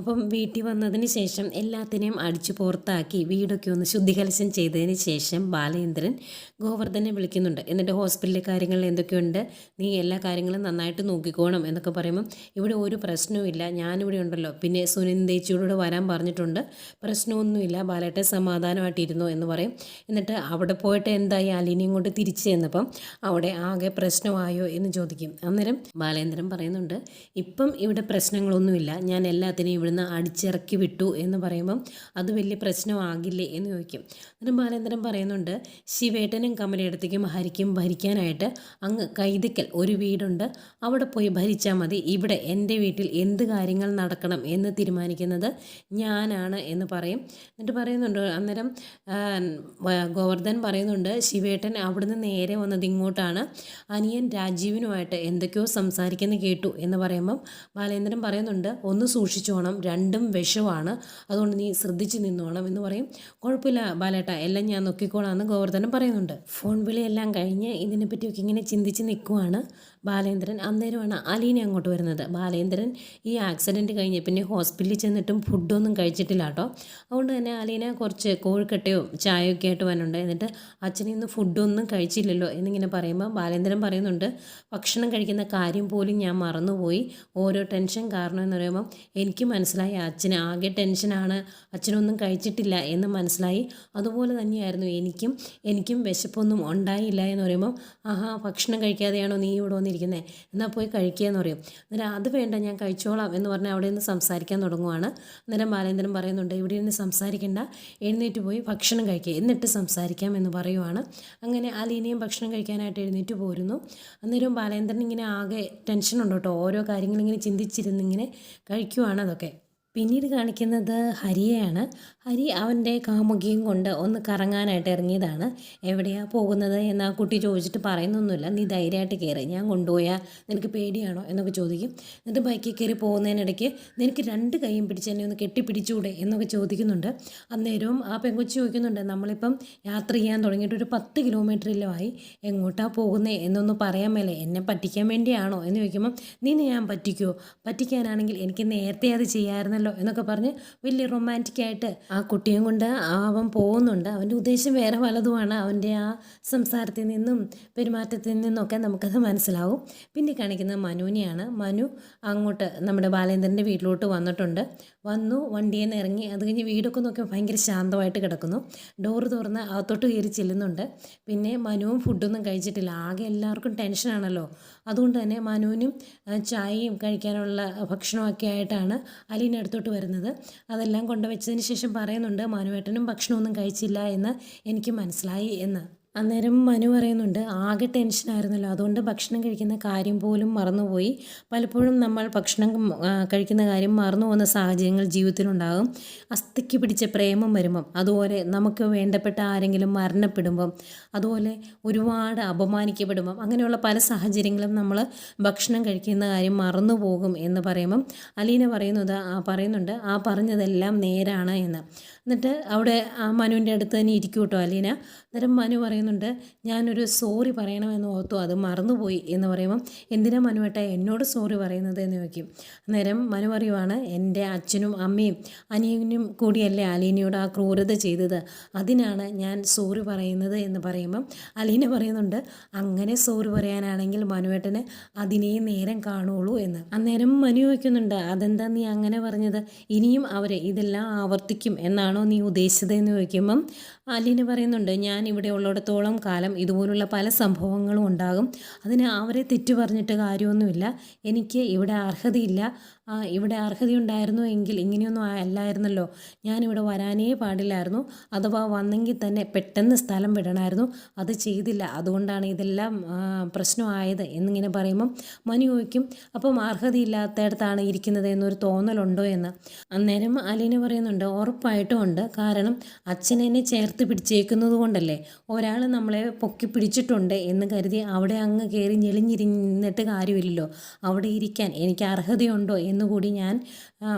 അപ്പം വീട്ടിൽ വന്നതിന് ശേഷം എല്ലാത്തിനെയും അടിച്ചു പുറത്താക്കി വീടൊക്കെ ഒന്ന് ശുദ്ധികലശം ചെയ്തതിന് ശേഷം ബാലേന്ദ്രൻ ഗോവർദ്ധനെ വിളിക്കുന്നുണ്ട്. എന്നിട്ട് ഹോസ്പിറ്റലിലെ കാര്യങ്ങൾ എന്തൊക്കെയുണ്ട്? നീ എല്ലാ കാര്യങ്ങളും നന്നായിട്ട് നോക്കിക്കോണം എന്നൊക്കെ പറയുമ്പം ഇവിടെ ഒരു പ്രശ്നവുമില്ല ഞാനിവിടെ ഉണ്ടല്ലോ. പിന്നെ സുനിന്ദേച്ചിയോട് വരാൻ പറഞ്ഞിട്ടുണ്ട്. പ്രശ്നമൊന്നുമില്ല. ബാലേട്ടെ സമാധാനമായിട്ടിരുന്നു എന്ന് പറയും. എന്നിട്ട് അവിടെ പോയിട്ട് എന്തായി? അലീനയും കൊണ്ട് തിരിച്ചു ചെന്നപ്പം അവിടെ ആകെ പ്രശ്നമായോ എന്ന് ചോദിക്കും. അന്നേരം ബാലേന്ദ്രൻ പറയുന്നുണ്ട് ഇപ്പം ഇവിടെ പ്രശ്നങ്ങളൊന്നുമില്ല. ഞാൻ എല്ലാത്തിനെയും ഇവിടുന്ന് അടിച്ചിറക്കി വിട്ടു എന്ന് പറയുമ്പം അത് വലിയ പ്രശ്നമാകില്ലേ എന്ന് ചോദിക്കും. അന്നേരം ബാലേന്ദ്രൻ പറയുന്നുണ്ട് ശിവേട്ടനും കമലയിടത്തേക്കും ഹരിക്കും ഭരിക്കാനായിട്ട് അങ്ങ് കൈതിക്കൽ ഒരു വീടുണ്ട്. അവിടെ പോയി ഭരിച്ചാൽ മതി. ഇവിടെ എന്റെ വീട്ടിൽ എന്ത് കാര്യങ്ങൾ നടക്കണം എന്ന് തീരുമാനിക്കുന്നത് ഞാനാണ് എന്ന് പറയും. എന്നിട്ട് പറയുന്നുണ്ട് അന്നേരം ഗോവർദ്ധൻ പറയുന്നുണ്ട് ശിവേട്ടൻ അവിടുന്ന് നേരെ വന്നത് ഇങ്ങോട്ടാണ്. അനിയൻ രാജീവിനുമായിട്ട് എന്തൊക്കെയോ സംസാരിക്കുന്ന കേട്ടു എന്ന് പറയുമ്പം ബാലേന്ദ്രൻ പറയുന്നുണ്ട് ഒന്ന് സൂക്ഷിച്ചോണം. രണ്ടും വിഷമാണ്. അതുകൊണ്ട് നീ ശ്രദ്ധിച്ച് നിന്നോണം എന്ന് പറയും. കുഴപ്പമില്ല ബാലേട്ട എല്ലാം ഞാൻ നോക്കിക്കോളാം എന്ന് ഗോവർദ്ധനം പറയുന്നുണ്ട്. ഫോൺ വിളിയെല്ലാം കഴിഞ്ഞ് ഇതിനെപ്പറ്റിയൊക്കെ ഇങ്ങനെ ചിന്തിച്ച് നിൽക്കുവാണ്. ബാലേന്ദ്രൻ അന്നേരമാണ് അലീന അങ്ങോട്ട് വരുന്നത്. ബാലേന്ദ്രൻ ഈ ആക്സിഡന്റ് കഴിഞ്ഞ് പിന്നെ ഹോസ്പിറ്റലിൽ ചെന്നിട്ടും ഫുഡൊന്നും കഴിച്ചിട്ടില്ല കേട്ടോ. അതുകൊണ്ട് തന്നെ അലീന കുറച്ച് കോഴിക്കട്ടയോ ചായയൊക്കെ ആയിട്ട് വന്നുണ്ട് എന്നിട്ട് അച്ഛനെ ഇന്ന് ഫുഡൊന്നും കഴിച്ചില്ലല്ലോ എന്നിങ്ങനെ പറയുമ്പോൾ ബാലേന്ദ്രൻ പറയുന്നുണ്ട് ഭക്ഷണം കഴിക്കുന്ന കാര്യം പോലും ഞാൻ മറന്നുപോയി. ഓരോ ടെൻഷൻ കാരണം എന്ന് പറയുമ്പോൾ എനിക്ക് മനസ്സിലായി അച്ഛന് ആകെ ടെൻഷനാണ് അച്ഛനൊന്നും കഴിച്ചിട്ടില്ല എന്ന് മനസ്സിലായി. അതുപോലെ തന്നെയായിരുന്നു എനിക്കും. എനിക്കും വിശപ്പൊന്നും ഉണ്ടായില്ല എന്ന് പറയുമ്പോൾ ആഹാ ഭക്ഷണം കഴിക്കാതെയാണോ നീ ഇവിടെ വന്നിരിക്കുന്നത് എന്നാൽ പോയി കഴിക്കുക എന്ന് പറയും. അന്നേരം അത് വേണ്ട ഞാൻ കഴിച്ചോളാം എന്ന് പറഞ്ഞാൽ അവിടെ നിന്ന് സംസാരിക്കാൻ തുടങ്ങുവാണ്. അന്നേരം ബാലേന്ദ്രൻ പറയുന്നുണ്ട് ഇവിടെ ഇരുന്ന് സംസാരിക്കേണ്ട. എഴുന്നേറ്റ് പോയി ഭക്ഷണം കഴിക്കുക എന്നിട്ട് സംസാരിക്കാം എന്ന് പറയുവാണ്. അങ്ങനെ അലീനയും ഭക്ഷണം കഴിക്കാനായിട്ട് എഴുന്നേറ്റ് പോരുന്നു. അന്നേരം ബാലേന്ദ്രൻ ഇങ്ങനെ ആകെ ടെൻഷനുണ്ട് കേട്ടോ. ഓരോ കാര്യങ്ങളിങ്ങനെ ചിന്തിച്ചിരുന്നിങ്ങനെ കഴിക്കുവാണ് അതൊക്കെ. പിന്നീട് കാണിക്കുന്നത് ഹരിയെയാണ്. ഹരി അവന്റെ കാമുകിയും കൊണ്ട് ഒന്ന് കറങ്ങാനായിട്ട് ഇറങ്ങിയതാണ്. എവിടെയാണ് പോകുന്നത് എന്ന് ആ കുട്ടി ചോദിച്ചിട്ട് പറയുന്നൊന്നുമില്ല. നീ ധൈര്യമായിട്ട് കയറി. ഞാൻ കൊണ്ടുപോയാൽ നിനക്ക് പേടിയാണോ എന്നൊക്കെ ചോദിക്കും. എന്നിട്ട് ബൈക്കിൽ കയറി പോകുന്നതിനിടയ്ക്ക് നിനക്ക് രണ്ട് കൈയും പിടിച്ച് എന്നെ ഒന്ന് കെട്ടിപ്പിടിച്ചുകൂടെ എന്നൊക്കെ ചോദിക്കുന്നുണ്ട്. അന്നേരവും ആ പെങ്കൊച്ചി ചോദിക്കുന്നുണ്ട് നമ്മളിപ്പം യാത്ര ചെയ്യാൻ തുടങ്ങിയിട്ട് ഒരു പത്ത് കിലോമീറ്ററിലും ആയി എങ്ങോട്ടാ പോകുന്നേ? എന്നൊന്ന് പറയാൻ മേലെ എന്നെ പറ്റിക്കാൻ വേണ്ടിയാണോ? എന്ന് ചോദിക്കുമ്പം നിന്നെ ഞാൻ പറ്റിക്കുമോ പറ്റിക്കാനാണെങ്കിൽ എനിക്ക് നേരത്തെ അത് ചെയ്യാമായിരുന്നല്ലോ എന്നൊക്കെ പറഞ്ഞ് വലിയ റൊമാന്റിക് ആയിട്ട് ആ കുട്ടിയും കൊണ്ട് അവൻ പോകുന്നുണ്ട്. അവന്റെ ഉദ്ദേശം വേറെ വലതുമാണ് അവന്റെ ആ സംസാരത്തിൽ നിന്നും പെരുമാറ്റത്തിൽ നിന്നൊക്കെ നമുക്കത് മനസ്സിലാവും. പിന്നെ കാണിക്കുന്നത് മനുവിനെയാണ്. മനു അങ്ങോട്ട് നമ്മുടെ ബാലേന്ദ്രന്റെ വീട്ടിലോട്ട് വന്നിട്ടുണ്ട്. വന്നു വണ്ടിയിൽ നിന്ന് ഇറങ്ങി അത് കഴിഞ്ഞ് വീടൊക്കെ നോക്കി ഭയങ്കര ശാന്തമായിട്ട് കിടക്കുന്നു. ഡോറ് തുറന്ന് അകത്തോട്ട് കയറി ചെല്ലുന്നുണ്ട്. പിന്നെ മനുവും ഫുഡൊന്നും കഴിച്ചിട്ടില്ല. ആകെ എല്ലാവർക്കും ടെൻഷനാണല്ലോ അതുകൊണ്ട് തന്നെ മനുവിനും ചായയും കഴിക്കാനുള്ള ഭക്ഷണമൊക്കെ ആയിട്ടാണ് അലീന അടുത്തോട്ട് വരുന്നത്. അതെല്ലാം കൊണ്ടുവച്ചതിന് ശേഷം പറയുന്നുണ്ട് മാനുവേട്ടനും ഭക്ഷണമൊന്നും കഴിച്ചില്ല എന്ന് എനിക്ക് മനസ്സിലായി എന്ന്. അന്നേരം മനു പറയുന്നുണ്ട് ആകെ ടെൻഷനായിരുന്നല്ലോ അതുകൊണ്ട് ഭക്ഷണം കഴിക്കുന്ന കാര്യം പോലും മറന്നുപോയി. പലപ്പോഴും നമ്മൾ ഭക്ഷണം കഴിക്കുന്ന കാര്യം മറന്നു പോകുന്ന സാഹചര്യങ്ങൾ ജീവിതത്തിലുണ്ടാകും. അസ്ഥിക്ക് പിടിച്ച പ്രേമം വരുമ്പം അതുപോലെ നമുക്ക് വേണ്ടപ്പെട്ട ആരെങ്കിലും മരണപ്പെടുമ്പം അതുപോലെ ഒരുപാട് അപമാനിക്കപ്പെടുമ്പം അങ്ങനെയുള്ള പല സാഹചര്യങ്ങളും നമ്മൾ ഭക്ഷണം കഴിക്കുന്ന കാര്യം മറന്നു പോകും എന്ന് പറയുമ്പം അലീന പറയുന്നത് പറയുന്നുണ്ട് ആ പറഞ്ഞതെല്ലാം നേരാണ് എന്ന്. എന്നിട്ട് അവിടെ ആ മനുവിന്റെ അടുത്ത് തന്നെ ഇരിക്കൂട്ടോ കേട്ടോ അലീന. അന്നേരം മനു പറയുന്നുണ്ട് ഞാനൊരു സോറി പറയണമെന്ന് ഓർത്തു അത് മറന്നുപോയി എന്ന് പറയുമ്പം എന്തിനാ മനുവേട്ട എന്നോട് സോറി പറയുന്നത്? എന്ന് ചോദിക്കും. അന്നേരം മനു പറയുവാണ് എന്റെ അച്ഛനും അമ്മയും അനിയനും കൂടിയല്ലേ അലീനയോട് ആ ക്രൂരത ചെയ്തത്? അതിനാണ് ഞാൻ സോറി പറയുന്നത് എന്ന് പറയുമ്പം അലീന പറയുന്നുണ്ട് അങ്ങനെ സോറി പറയാനാണെങ്കിൽ മനുവേട്ടന് അതിനേ നേരം കാണുള്ളൂ എന്ന്. അന്നേരം മനു വയ്ക്കുന്നുണ്ട് അതെന്താ നീ അങ്ങനെ പറഞ്ഞത്? ഇനിയും അവരെ ഇതെല്ലാം ആവർത്തിക്കും എന്നാണോ നീ ഉദ്ദേശിച്ചത്? എന്ന് ചോദിക്കുമ്പം അലീന പറയുന്നുണ്ട് ഞാൻ ഇവിടെ ഉള്ളിടത്തോളം കാലം ഇതുപോലുള്ള പല സംഭവങ്ങളും ഉണ്ടാകും. അതിന് അവരെ തെറ്റു പറഞ്ഞിട്ട് കാര്യമൊന്നുമില്ല. എനിക്ക് ഇവിടെ അർഹതയില്ല. ആ, ഇവിടെ അർഹതയുണ്ടായിരുന്നു എങ്കിൽ ഇങ്ങനെയൊന്നും അല്ലായിരുന്നല്ലോ. ഞാനിവിടെ വരാനേ പാടില്ലായിരുന്നു. അഥവാ വന്നെങ്കിൽ തന്നെ പെട്ടെന്ന് സ്ഥലം വിടണമായിരുന്നു അത് ചെയ്തില്ല. അതുകൊണ്ടാണ് ഇതെല്ലാം പ്രശ്നമായത് എന്നിങ്ങനെ പറയുമ്പം മനു ചോദിക്കും അപ്പം അർഹതയില്ലാത്തയിടത്താണ് ഇരിക്കുന്നത് എന്നൊരു തോന്നലുണ്ടോ എന്ന്? അന്നേരം അലീന പറയുന്നുണ്ട് ഉറപ്പായിട്ടും ഉണ്ട്. കാരണം അച്ഛനെന്നെ ചേർത്ത് പിടിച്ചേക്കുന്നത് കൊണ്ടല്ലേ. ഒരാൾ നമ്മളെ പൊക്കി പിടിച്ചിട്ടുണ്ട് എന്ന് കരുതി അവിടെ അങ്ങ് കയറി ഞെളിഞ്ഞിരുന്നിട്ട് കാര്യമില്ലല്ലോ. അവിടെ ഇരിക്കാൻ എനിക്ക് അർഹതയുണ്ടോ എന്ന് എന്നുകൂടി ഞാൻ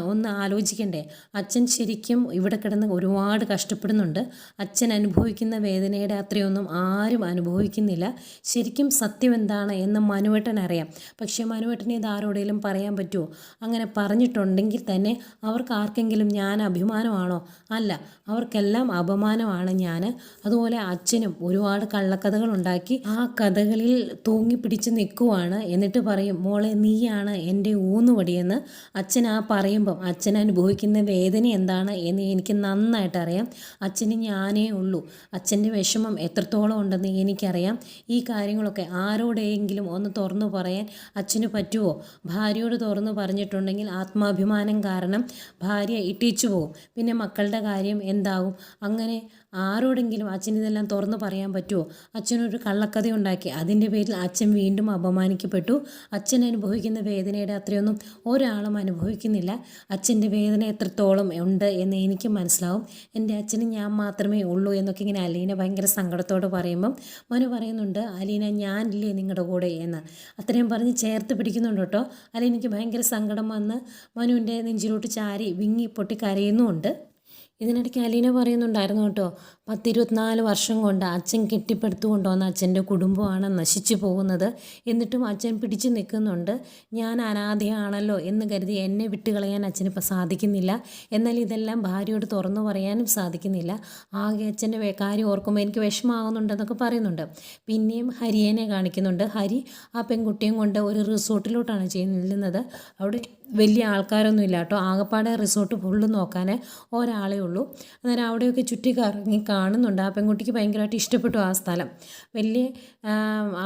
ഒന്ന് ആലോചിക്കണ്ടേ. അച്ഛൻ ശരിക്കും ഇവിടെ കിടന്ന് ഒരുപാട് കഷ്ടപ്പെടുന്നുണ്ട്. അച്ഛൻ അനുഭവിക്കുന്ന വേദനയുടെ അത്രയൊന്നും ആരും അനുഭവിക്കുന്നില്ല. ശരിക്കും സത്യം എന്താണ് എന്ന് മനുവേട്ടൻ അറിയാം. പക്ഷേ മനുവേട്ടനെ ഇത് ആരോടെങ്കിലും പറയാൻ പറ്റുമോ അങ്ങനെ പറഞ്ഞിട്ടുണ്ടെങ്കിൽ തന്നെ അവർക്ക് ആർക്കെങ്കിലും ഞാൻ അഭിമാനമാണോ? അല്ല അവർക്കെല്ലാം അപമാനമാണ് ഞാൻ. അതുപോലെ അച്ഛനും ഒരുപാട് കള്ളക്കഥകൾ ഉണ്ടാക്കി ആ കഥകളിൽ തൂങ്ങിപ്പിടിച്ച് നിൽക്കുവാണ്. എന്നിട്ട് പറയും മോളെ നീയാണ് എന്റെ ഊന്നുവടിയെന്ന് അച്ഛൻ ആ പറയുമ്പം അച്ഛൻ അനുഭവിക്കുന്ന വേദന എന്താണ് എന്ന് എനിക്ക് നന്നായിട്ട് അറിയാം. അച്ഛന് ഞാനേ ഉള്ളൂ. അച്ഛന്റെ വിഷമം എത്രത്തോളം ഉണ്ടെന്ന് എനിക്കറിയാം. ഈ കാര്യങ്ങളൊക്കെ ആരോടെങ്കിലും ഒന്ന് തുറന്നു പറയാൻ അച്ഛന് പറ്റുമോ ഭാര്യയോട് തുറന്നു പറഞ്ഞിട്ടുണ്ടെങ്കിൽ ആത്മാഭിമാനം കാരണം ഭാര്യ ഇട്ടിച്ചു പോകും. പിന്നെ മക്കളുടെ കാര്യം എന്താകും? അങ്ങനെ ആരോടെങ്കിലും അച്ഛൻ ഇതെല്ലാം തുറന്നു പറയാൻ പറ്റുമോ അച്ഛനൊരു കള്ളക്കഥ ഉണ്ടാക്കി. അതിന്റെ പേരിൽ അച്ഛൻ വീണ്ടും അപമാനിക്കപ്പെട്ടു. അച്ഛൻ അനുഭവിക്കുന്ന വേദനയുടെ അത്രയൊന്നും ഒരാളും അനുഭവിക്കുന്നില്ല. അച്ഛന്റെ വേദന എത്രത്തോളം ഉണ്ട് എന്ന് എനിക്ക് മനസ്സിലാവും. എന്റെ അച്ഛന് ഞാൻ മാത്രമേ ഉള്ളൂ എന്നൊക്കെ ഇങ്ങനെ അലീന ഭയങ്കര സങ്കടത്തോടെ പറയുമ്പം മനു പറയുന്നുണ്ട് അലീന ഞാനില്ലേ നിങ്ങളുടെ കൂടെ എന്ന്. അത്രയും പറഞ്ഞ് ചേർത്ത് പിടിക്കുന്നുണ്ട് കേട്ടോ. അലീനയ്ക്ക് ഭയങ്കര സങ്കടം വന്ന് മനുവിന്റെ നെഞ്ചിലോട്ട് ചാരി വിങ്ങി പൊട്ടി കരയുന്നുമുണ്ട്. ഇതിനിടയ്ക്ക് അലീന പറയുന്നുണ്ടായിരുന്നു കേട്ടോ പത്തിരുപത്തിനാല് വർഷം കൊണ്ട് അച്ഛൻ കെട്ടിപ്പടുത്തുകൊണ്ടുവന്ന അച്ഛന്റെ കുടുംബമാണ് നശിച്ചു പോകുന്നത്. എന്നിട്ടും അച്ഛൻ പിടിച്ചു നിൽക്കുന്നുണ്ട്. ഞാൻ അനാഥയാണല്ലോ എന്ന് കരുതി എന്നെ വിട്ടുകളയാൻ അച്ഛനിപ്പോൾ സാധിക്കുന്നില്ല. എന്നാൽ ഇതെല്ലാം ഭാര്യയോട് തുറന്നു പറയാനും സാധിക്കുന്നില്ല. ആകെ അച്ഛന്റെ കാര്യം ഓർക്കുമ്പോൾ എനിക്ക് വിഷമാകുന്നുണ്ടെന്നൊക്കെ പറയുന്നുണ്ട്. പിന്നെയും ഹരിയനെ കാണിക്കുന്നുണ്ട്. ഹരി ആ പെൺകുട്ടിയും കൊണ്ട് ഒരു റിസോർട്ടിലോട്ടാണ് ചെയ്യുന്നത്. അവിടെ വലിയ ആൾക്കാരൊന്നും ഇല്ല കേട്ടോ. ആകപ്പാടെ റിസോർട്ട് ഫുള്ള് നോക്കാൻ ഒരാളേ ഉള്ളൂ. അന്നേരം അവിടെയൊക്കെ ചുറ്റി കറങ്ങി കാണുന്നുണ്ട്. ആ പെൺകുട്ടിക്ക് ഭയങ്കരമായിട്ട് ഇഷ്ടപ്പെട്ടു ആ സ്ഥലം. വലിയ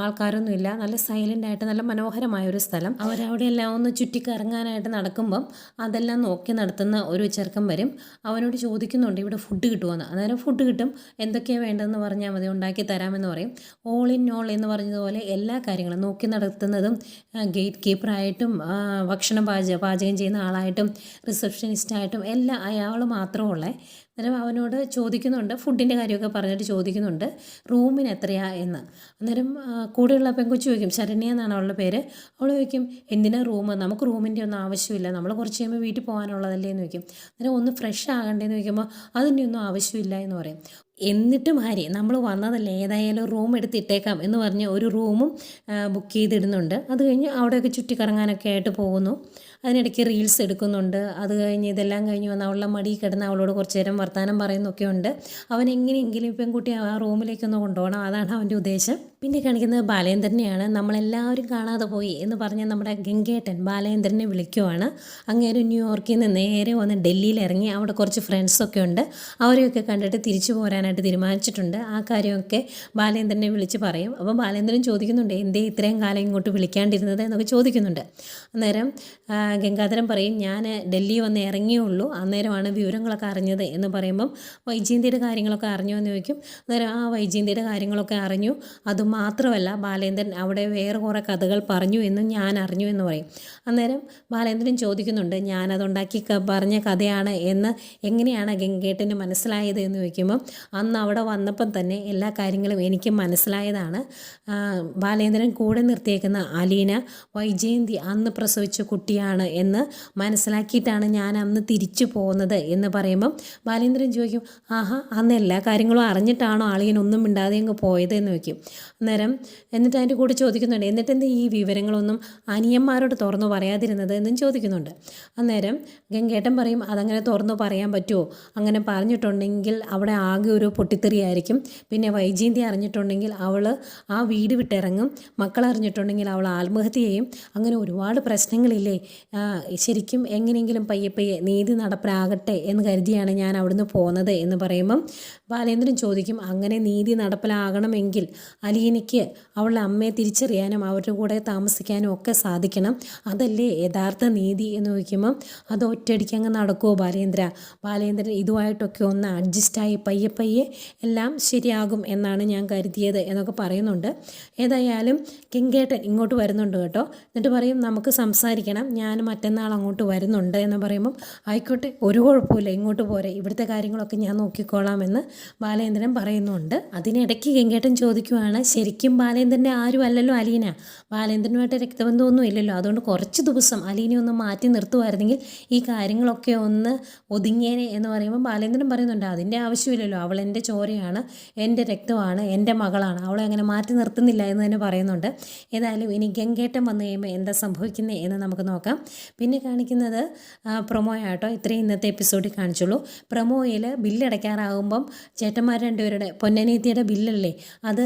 ആൾക്കാരൊന്നും ഇല്ല. നല്ല സൈലന്റ് ആയിട്ട് നല്ല മനോഹരമായ ഒരു സ്ഥലം. അവരവിടെ എല്ലാം ഒന്ന് ചുറ്റി കറങ്ങാനായിട്ട് നടക്കുമ്പം അതെല്ലാം നോക്കി നടത്തുന്ന ഒരു ചെറുക്കൻ വരും. അവനോട് ചോദിക്കുന്നുണ്ട് ഇവിടെ ഫുഡ് കിട്ടുമെന്ന് അന്നേരം ഫുഡ് കിട്ടും. എന്തൊക്കെയാണ് വേണ്ടതെന്ന് പറഞ്ഞാൽ മതി. ഉണ്ടാക്കി തരാമെന്ന് പറയും. ഓൾ ഇൻ ഓൾ എന്ന് പറഞ്ഞതുപോലെ എല്ലാ കാര്യങ്ങളും നോക്കി നടത്തുന്നതും ഗേറ്റ് കീപ്പറായിട്ടും ഭക്ഷണം പാചകം പാചകം ചെയ്യുന്ന ആളായിട്ടും റിസപ്ഷനിസ്റ്റായിട്ടും എല്ലാം അയാൾ മാത്രമുള്ളേ. അന്നേരം അവനോട് ചോദിക്കുന്നുണ്ട് ഫുഡിന്റെ കാര്യമൊക്കെ പറഞ്ഞിട്ട് ചോദിക്കുന്നുണ്ട് റൂമിന് എത്രയാ എന്ന്? അന്നേരം കൂടെയുള്ള പെൺകൊച്ചു ചോദിക്കും ശരണ്യ എന്നാണ് അവളുടെ പേര്? അവൾ ചോദിക്കും എന്തിനാ റൂം നമുക്ക് റൂമിന്റെ ഒന്നും ആവശ്യമില്ല നമ്മൾ കുറച്ച് കഴിയുമ്പോൾ വീട്ടിൽ പോകാനുള്ളതല്ലേ? എന്ന് ചോദിക്കും. അന്നേരം ഒന്ന് ഫ്രഷ് ആകണ്ടേന്ന് ചോദിക്കുമ്പോൾ അതിന്റെ ഒന്നും ആവശ്യമില്ല എന്ന് പറയും. എന്നിട്ടും ഹരി നമ്മൾ വന്നതല്ലേ ഏതായാലും റൂം എടുത്തിട്ടേക്കാം എന്ന് പറഞ്ഞ് ഒരു റൂമും ബുക്ക് ചെയ്തിടുന്നുണ്ട്. അത് കഴിഞ്ഞ് അവിടെയൊക്കെ ചുറ്റിക്കറങ്ങാനൊക്കെ ആയിട്ട് പോകുന്നു. അതിനിടയ്ക്ക് റീൽസ് എടുക്കുന്നുണ്ട്. അത് കഴിഞ്ഞ് ഇതെല്ലാം കഴിഞ്ഞ് വന്ന് അവളുടെ മടി കിടന്ന് അവളോട് കുറച്ച് നേരം വർത്തമാനം പറയുന്നൊക്കെ ഉണ്ട് അവൻ എങ്ങനെയെങ്കിലും പെൺകുട്ടി ആ റൂമിലേക്കൊന്ന് കൊണ്ടുപോകണം. അതാണ് അവന്റെ ഉദ്ദേശം. പിന്നെ കാണിക്കുന്നത് ബാലേന്ദ്രനെയാണ്. നമ്മളെല്ലാവരും കാണാതെ പോയി എന്ന് പറഞ്ഞ നമ്മുടെ ഗംഗേട്ടൻ ബാലേന്ദ്രനെ വിളിക്കുവാണ്. അങ്ങേര് ന്യൂയോർക്കിൽ നിന്ന് നേരെ വന്ന് ഡൽഹിയിൽ ഇറങ്ങി അവിടെ കുറച്ച് ഫ്രണ്ട്സൊക്കെ ഉണ്ട്. അവരെയൊക്കെ കണ്ടിട്ട് തിരിച്ചു പോരാനായിട്ട് തീരുമാനിച്ചിട്ടുണ്ട്. ആ കാര്യമൊക്കെ ബാലേന്ദ്രനെ വിളിച്ച് പറയും. അപ്പോൾ ബാലേന്ദ്രൻ ചോദിക്കുന്നുണ്ട് എന്തേ ഇത്രയും കാലം ഇങ്ങോട്ട് വിളിക്കാണ്ടിരുന്നത്? എന്നൊക്കെ ചോദിക്കുന്നുണ്ട്. അന്നേരം ഗംഗാധരൻ പറയും ഞാൻ ഡൽഹി വന്ന് ഇറങ്ങിയേ ഉള്ളൂ. അന്നേരമാണ് വിവരങ്ങളൊക്കെ അറിഞ്ഞത്. എന്ന് പറയുമ്പം വൈജയന്തിയുടെ കാര്യങ്ങളൊക്കെ അറിഞ്ഞോ? എന്ന് ചോദിക്കും. അന്നേരം ആ വൈജയന്തിയുടെ കാര്യങ്ങളൊക്കെ അറിഞ്ഞു. അതുമാത്രമല്ല ബാലേന്ദ്രൻ അവിടെ വേറെ കുറേ കഥകൾ പറഞ്ഞു എന്ന് ഞാൻ അറിഞ്ഞു എന്ന് പറയും. അന്നേരം ബാലേന്ദ്രൻ ചോദിക്കുന്നുണ്ട് ഞാനതുണ്ടാക്കി പറഞ്ഞ കഥയാണ് എന്ന് എങ്ങനെയാണ് ഗംഗേട്ടന് മനസ്സിലായത്? എന്ന് ചോദിക്കുമ്പം അന്ന് അവിടെ വന്നപ്പം തന്നെ എല്ലാ കാര്യങ്ങളും എനിക്ക് മനസ്സിലായതാണ്. ബാലേന്ദ്രൻ കൂടെ നിർത്തിയേക്കുന്ന അലീന വൈജയന്തി അന്ന് പ്രസവിച്ച കുട്ടിയാണ് എന്ന് മനസ്സിലാക്കിയിട്ടാണ് ഞാൻ അന്ന് തിരിച്ചു പോകുന്നത് എന്ന് പറയുമ്പം ബാലേന്ദ്രൻ ചോദിക്കും ആഹാ അന്ന് എല്ലാ കാര്യങ്ങളും അറിഞ്ഞിട്ടാണോ അളിയൻ ഒന്നും മിണ്ടാതെ അങ്ങ് പോയത്? എന്ന് ചോദിക്കും. അന്നേരം എന്നിട്ട് അതിന്റെ കൂടെ ചോദിക്കുന്നുണ്ട്. എന്നിട്ട് എന്താ ഈ വിവരങ്ങളൊന്നും അനിയന്മാരോട് തുറന്നു പറയാതിരുന്നത് എന്നും ചോദിക്കുന്നുണ്ട്. അന്നേരം ഗംഗേട്ടൻ പറയും അതങ്ങനെ തുറന്നു പറയാൻ പറ്റുമോ അങ്ങനെ പറഞ്ഞിട്ടുണ്ടെങ്കിൽ അവിടെ ആകെ ഒരു പൊട്ടിത്തെറിയായിരിക്കും പിന്നെ വൈജയന്തി അറിഞ്ഞിട്ടുണ്ടെങ്കിൽ അവൾ ആ വീട് വിട്ടിറങ്ങും. മക്കൾ അറിഞ്ഞിട്ടുണ്ടെങ്കിൽ അവൾ ആത്മഹത്യ ചെയ്യും. അങ്ങനെ ഒരുപാട് പ്രശ്നങ്ങളില്ലേ? ശരിക്കും എങ്ങനെയെങ്കിലും പയ്യെ പയ്യെ നീതി നടപ്പിലാകട്ടെ എന്ന് കരുതിയാണ് ഞാൻ അവിടുന്ന് പോകുന്നത് എന്ന് പറയുമ്പം ബാലേന്ദ്രൻ ചോദിക്കും അങ്ങനെ നീതി നടപ്പിലാകണമെങ്കിൽ അലീനയ്ക്ക് അവളുടെ അമ്മയെ തിരിച്ചറിയാനും അവരുടെ കൂടെ താമസിക്കാനും ഒക്കെ സാധിക്കണം. അതല്ലേ യഥാർത്ഥ നീതി എന്ന് ചോദിക്കുമ്പം അത് ഒറ്റയടിക്ക് അങ്ങ് നടക്കുമോ ബാലേന്ദ്ര? ബാലേന്ദ്രൻ ഇതുമായിട്ടൊക്കെ ഒന്ന് അഡ്ജസ്റ്റായി പയ്യെ പയ്യെ എല്ലാം ശരിയാകും എന്നാണ് ഞാൻ കരുതിയത് എന്നൊക്കെ പറയുന്നുണ്ട്. ഏതായാലും കിങ്കേട്ടൻ ഇങ്ങോട്ട് വരുന്നുണ്ട് കേട്ടോ. എന്നിട്ട് പറയും നമുക്ക് സംസാരിക്കണം. ഞാൻ മറ്റന്നാൾ അങ്ങോട്ട് വരുന്നുണ്ട് എന്ന് പറയുമ്പം ആയിക്കോട്ടെ ഒരു കുഴപ്പമില്ല ഇങ്ങോട്ട് പോരെ. ഇവിടുത്തെ കാര്യങ്ങളൊക്കെ ഞാൻ നോക്കിക്കോളാമെന്ന് ബാലേന്ദ്രൻ പറയുന്നുണ്ട്. അതിനിടയ്ക്ക് കിങ്കേട്ടൻ ചോദിക്കുവാണ് ശരിക്കും ബാലേന്ദ്രന്റെ ആരും അല്ലല്ലോ അലീന. ബാലേന്ദ്രനുമായിട്ട് രക്തബന്ധമൊന്നും ഇല്ലല്ലോ. അതുകൊണ്ട് കുറച്ച് ദിവസം അലീനെ ഒന്ന് മാറ്റി നിർത്തുമായിരുന്നെങ്കിൽ ഈ കാര്യങ്ങളൊക്കെ ഒന്ന് ഒതുങ്ങിയേനെ എന്ന് പറയുമ്പോൾ ബാലേന്ദ്രൻ പറയുന്നുണ്ട് അതിന്റെ ആവശ്യമില്ലല്ലോ. അവൾ എന്റെ ചോരയാണ് എന്റെ രക്തമാണ് എന്റെ മകളാണ്. അവളെ അങ്ങനെ മാറ്റി നിർത്തുന്നില്ല എന്ന് തന്നെ പറയുന്നുണ്ട്. ഏതായാലും ഇനി ഗംഗേട്ടം വന്നു കഴിയുമ്പോൾ എന്താ സംഭവിക്കുന്നത് എന്ന് നമുക്ക് നോക്കാം. പിന്നെ കാണിക്കുന്നത് പ്രൊമോ ആട്ടോ ഇത്രയും ഇന്നത്തെ എപ്പിസോഡിൽ കാണിച്ചുള്ളൂ. പ്രൊമോയിൽ ബില്ലടയ്ക്കാറാകുമ്പം ചേട്ടന്മാർ രണ്ടുപേരുടെ പൊന്നനീത്തിയുടെ ബില്ലല്ലേ? അത്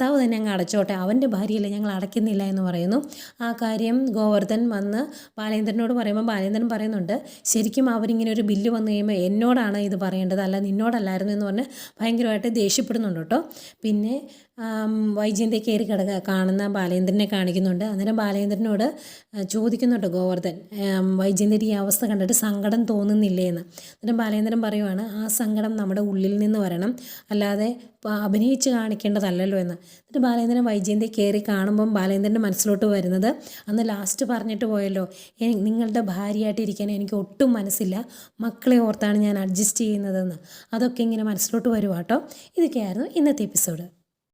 ഭർത്താവ് തന്നെ അങ്ങ് അടച്ചോട്ടെ. അവന്റെ ഭാര്യയല്ലേ ഞങ്ങൾ അടയ്ക്കുന്നില്ല എന്ന് പറയുന്നു. ആ കാര്യം ഗോവർദ്ധൻ വന്ന് ബാലേന്ദ്രനോട് പറയുമ്പോൾ ബാലേന്ദ്രൻ പറയുന്നുണ്ട് ശരിക്കും അവരിങ്ങനെ ഒരു ബില്ല് വന്നു കഴിയുമ്പോൾ എന്നോടാണ് ഇത് പറയേണ്ടത്? അല്ല നിന്നോടല്ലായിരുന്നു? എന്ന് പറഞ്ഞ് ഭയങ്കരമായിട്ട് ദേഷ്യപ്പെടുന്നുണ്ട് കേട്ടോ. പിന്നെ വൈജയന്തി കയറി കിടക്കുക കാണുന്ന ബാലേന്ദ്രനെ കാണിക്കുന്നുണ്ട്. അന്നേരം ബാലേന്ദ്രനോട് ചോദിക്കുന്നുണ്ട് ഗോവർദ്ധൻ വൈജയന്തിന്റെ ഈ അവസ്ഥ കണ്ടിട്ട് സങ്കടം തോന്നുന്നില്ലേ എന്ന്. അന്നേരം ബാലേന്ദ്രൻ പറയുവാണ് ആ സങ്കടം നമ്മുടെ ഉള്ളിൽ നിന്ന് വരണം. അല്ലാതെ അഭിനയിച്ച് കാണിക്കേണ്ടതല്ലല്ലോ എന്ന്. എന്നിട്ട് ബാലേന്ദ്രൻ വൈജയന്തി കയറി കാണുമ്പം ബാലേന്ദ്രന്റെ മനസ്സിലോട്ട് വരുന്നത് അന്ന് ലാസ്റ്റ് പറഞ്ഞിട്ട് പോയല്ലോ. നിങ്ങളുടെ ഭാര്യയായിട്ടിരിക്കാൻ എനിക്ക് ഒട്ടും മനസ്സില്ല. മക്കളെ ഓർത്താണ് ഞാൻ അഡ്ജസ്റ്റ് ചെയ്യുന്നതെന്ന് അതൊക്കെ ഇങ്ങനെ മനസ്സിലോട്ട് വരുവാട്ടോ ഇതൊക്കെയായിരുന്നു ഇന്നത്തെ എപ്പിസോഡ്